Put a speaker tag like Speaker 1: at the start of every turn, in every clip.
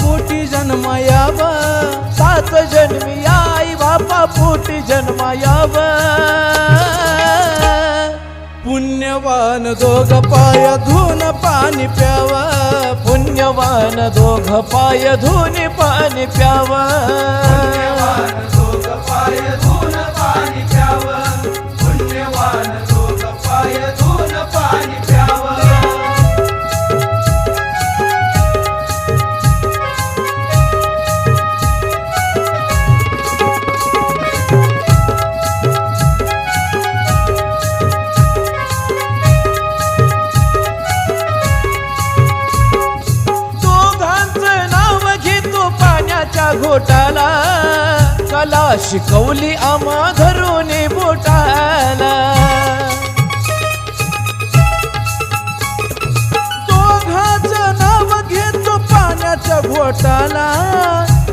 Speaker 1: पोटी जन्मयाव सात जन्मी आई बापा पोटी जन्मयाव.
Speaker 2: पुण्यवान दोघ पाय धून पाणी प्यावा
Speaker 1: पुण्यवान दोघ पाय धून पाणी प्यावा. पुण्यवान दोघ पाय पाणी पुण्यवान शिकवली आम्हा धरून बोटाला.
Speaker 2: दोघाचं नाव घेतो पाण्याच्या घोटाला.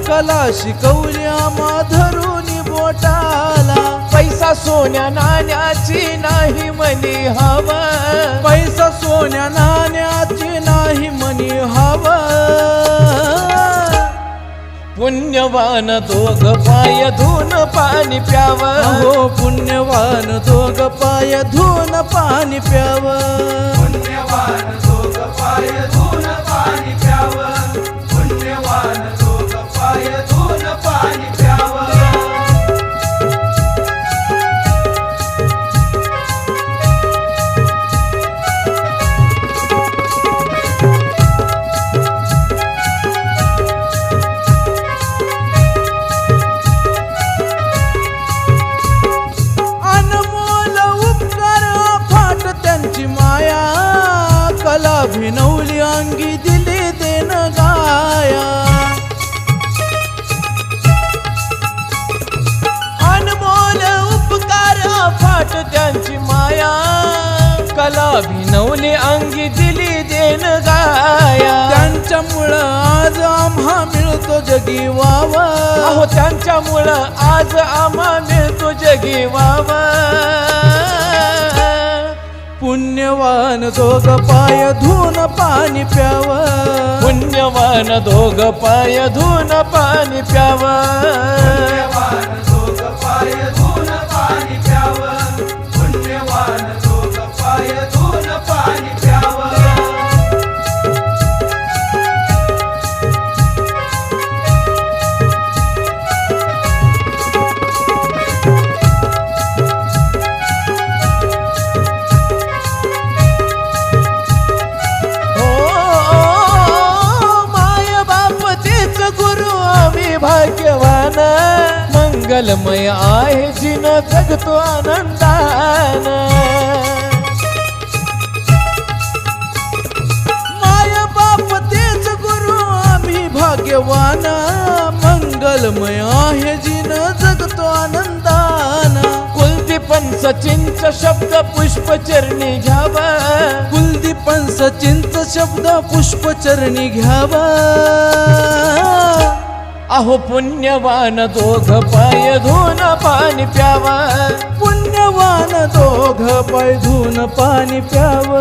Speaker 2: कला शिकवल्या धरून बोटाला.
Speaker 1: पैसा सोन्या नाण्याची नाही मनी हवा.
Speaker 2: पैसा सोन्या ना
Speaker 1: पुण्यवान दोघ पाय धुन पाणी प्याव.
Speaker 2: हो पुण्यवान दोघ पाय धुन पाणी प्याव. कला भिनवली अंगी दिली देन गाया. त्यांच्यामुळं आज आम्हा मिळतो जगी वावा
Speaker 1: अहो त्यांच्यामुळं आज आम्हा मिळतो जगी वावा
Speaker 2: पुण्यवान दोघ पाय धुन पाणी प्याव.
Speaker 1: पुण्यवान दोघ पाय धुन पाणी प्यावा. भाग्यवान मंगलमय आहे जिन जगतो आनंदान.
Speaker 2: माया बाप तेच गुरु आम्ही भाग्यवान मंगलमय आहे जिन जगतो आनंदान.
Speaker 1: कुलदीपन सचिनच शब्द पुष्प चरणी घ्यावा
Speaker 2: कुलदीपन सचिंत शब्द पुष्पचरणी घ्यावा.
Speaker 1: अहो पुण्यवान दोघ पाय धुन पाणी प्यावा.
Speaker 2: पुण्यवान दोघ पाय धुन पाणी प्याव.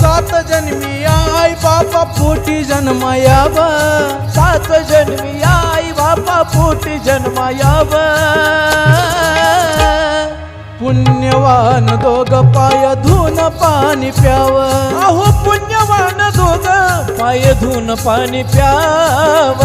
Speaker 2: सात जन्मी आई बापा पोटी जन्मायावा.
Speaker 1: सात जन्मी आई बापा पोटी जन्मायाव.
Speaker 2: पुण्यवान दोघ पाय धुन पाणी प्याव.
Speaker 1: अहो पुण्यवान दोघ पाय धुन पाणी प्याव.